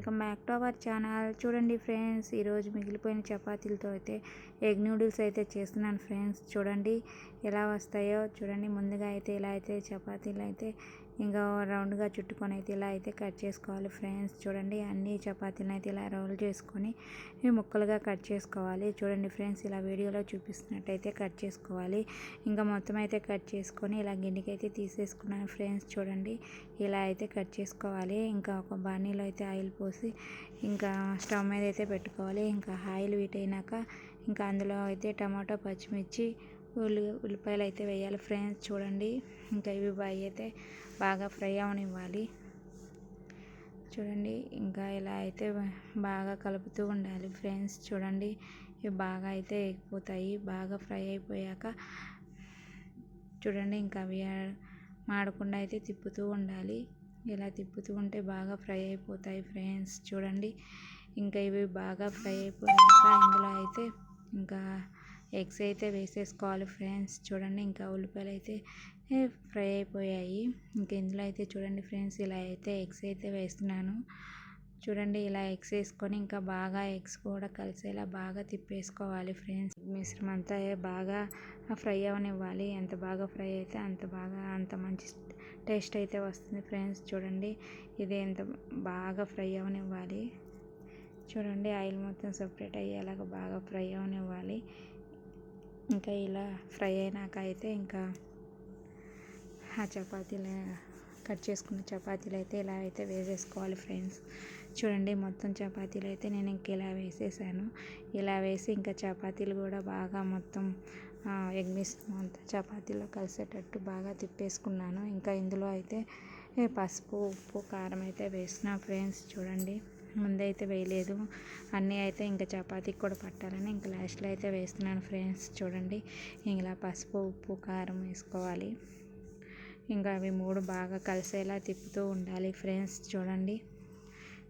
Welcome back to our channel. చూడండి friends ఈరోజు మిగిలిపోయిన చపాతీలతో అయితే ఎగ్ నూడిల్స్ అయితే చేస్తున్నాను ఫ్రెండ్స్. చూడండి ఎలా వస్తాయో. చూడండి ముందుగా అయితే ఇలా అయితే చపాతీలు అయితే ఇంకా రౌండ్గా చుట్టుకొని అయితే ఇలా అయితే కట్ చేసుకోవాలి ఫ్రెండ్స్. చూడండి అన్ని చపాతీలను అయితే ఇలా రోల్ చేసుకొని ముక్కలుగా కట్ చేసుకోవాలి. చూడండి ఫ్రెండ్స్ ఇలా వీడియోలో చూపిస్తున్నట్టయితే కట్ చేసుకోవాలి. ఇంకా మొత్తం అయితే కట్ చేసుకొని ఇలా గిన్నెకి అయితే తీసేసుకున్నాను ఫ్రెండ్స్. చూడండి ఇలా అయితే కట్ చేసుకోవాలి. ఇంకా ఒక బాణీలో అయితే ఆయిల్ పోసి ఇంకా స్టవ్ మీద అయితే పెట్టుకోవాలి. ఇంకా ఆయిల్ వీటైనాక ఇంకా అందులో అయితే టమాటో పచ్చిమిర్చి ఉల్లి ఉల్లిపాయలు అయితే వేయాలి. ఫ్రెండ్స్ చూడండి. ఇంకా ఇవి బాగా అయితే బాగా ఫ్రై అవనివ్వాలి. చూడండి. ఇంకా ఇలా అయితే బాగా కలుపుతూ ఉండాలి. ఫ్రెండ్స్ చూడండి. ఇవి బాగా అయితే ఎగిపోతాయి బాగా ఫ్రై అయిపోయాక చూడండి. ఇంకా అవి మాడకుండా అయితే తిప్పుతూ ఉండాలి. ఇలా తిప్పుతూ ఉంటే బాగా ఫ్రై అయిపోతాయి ఫ్రెండ్స్. చూడండి. ఇంకా ఇవి బాగా ఫ్రై అయిపోయాక ఇందులో అయితే ఇంకా ఎగ్స్ అయితే వేసేసుకోవాలి ఫ్రెండ్స్. చూడండి ఇంకా ఉల్లిపాయలు అయితే ఫ్రై అయిపోయాయి. ఇంక ఇందులో అయితే చూడండి ఫ్రెండ్స్ ఇలా అయితే ఎగ్స్ అయితే వేస్తున్నాను. చూడండి ఇలా ఎగ్స్ వేసుకొని ఇంకా బాగా ఎగ్స్ కూడా కలిసేలా బాగా తిప్పేసుకోవాలి ఫ్రెండ్స్. మిశ్రమం అంతా బాగా ఫ్రై అవనివ్వాలి. ఎంత బాగా ఫ్రై అయితే అంత బాగా అంత మంచి టేస్ట్ అయితే వస్తుంది ఫ్రెండ్స్. చూడండి ఇది ఎంత బాగా ఫ్రై అవనివ్వాలి. చూడండి ఆయిల్ మొత్తం సపరేట్ అయ్యేలాగా బాగా ఫ్రై అవనివ్వాలి. ఇంకా ఇలా ఫ్రై అయినాక అయితే ఇంకా ఆ చపాతీలు కట్ చేసుకున్న చపాతీలు అయితే ఇలా అయితే వేసేసుకోవాలి ఫ్రెండ్స్. చూడండి మొత్తం చపాతీలు అయితే నేను ఇంక ఇలా వేసేసాను. ఇలా వేసి ఇంకా చపాతీలు కూడా బాగా మొత్తం ఎగ్ మిశ్రమం అంతా చపాతీలో కలిసేటట్టు బాగా తిప్పేసుకున్నాను. ఇంకా ఇందులో అయితే పసుపు ఉప్పు కారం అయితే వేసిన ఫ్రెండ్స్ చూడండి. ముందైతే వేయలేదు. అన్నీ అయితే ఇంకా చపాతీకి కూడా పట్టాలని ఇంకా లాస్ట్లో అయితే వేస్తున్నాను ఫ్రెండ్స్ చూడండి. ఇలా పసుపు ఉప్పు కారం వేసుకోవాలి. ఇంకా అవి మూడు బాగా కలిసేలా తిప్పుతూ ఉండాలి ఫ్రెండ్స్ చూడండి.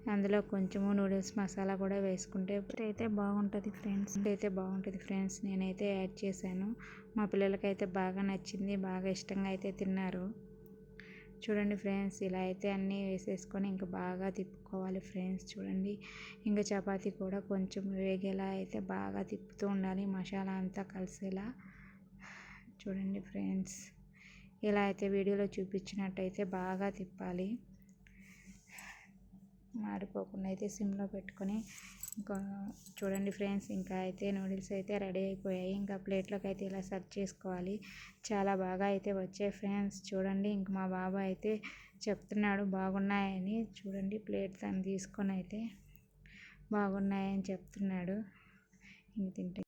అందులో కొంచెము నూడిల్స్ మసాలా కూడా వేసుకుంటే అయితే బాగుంటుంది ఫ్రెండ్స్ అయితే బాగుంటుంది ఫ్రెండ్స్ నేనైతే యాడ్ చేశాను. మా పిల్లలకైతే బాగా నచ్చింది. బాగా ఇష్టంగా అయితే తిన్నారు. చూడండి ఫ్రెండ్స్ ఇలా అయితే అన్నీ వేసేసుకొని ఇంకా బాగా తిప్పుకోవాలి ఫ్రెండ్స్ చూడండి. ఇంకా చపాతీ కూడా కొంచెం వేగేలా అయితే బాగా తిప్పుతూ ఉండాలి మసాలా అంతా కలిసేలా. చూడండి ఫ్రెండ్స్ ఇలా అయితే వీడియోలో చూపించినట్టయితే బాగా తిప్పాలి. మాడిపోకుండా అయితే సిమ్లో పెట్టుకొని ఇంకా చూడండి ఫ్రెండ్స్ ఇంకా అయితే నూడిల్స్ అయితే రెడీ అయిపోయాయి. ఇంకా ప్లేట్లోకి అయితే ఇలా సర్వ్ చేసుకోవాలి. చాలా బాగా అయితే వచ్చాయి ఫ్రెండ్స్. చూడండి ఇంక మా బాబు అయితే చెప్తున్నాడు బాగున్నాయని. చూడండి ప్లేట్ తను తీసుకొని అయితే బాగున్నాయని చెప్తున్నాడు. ఇంక తింటే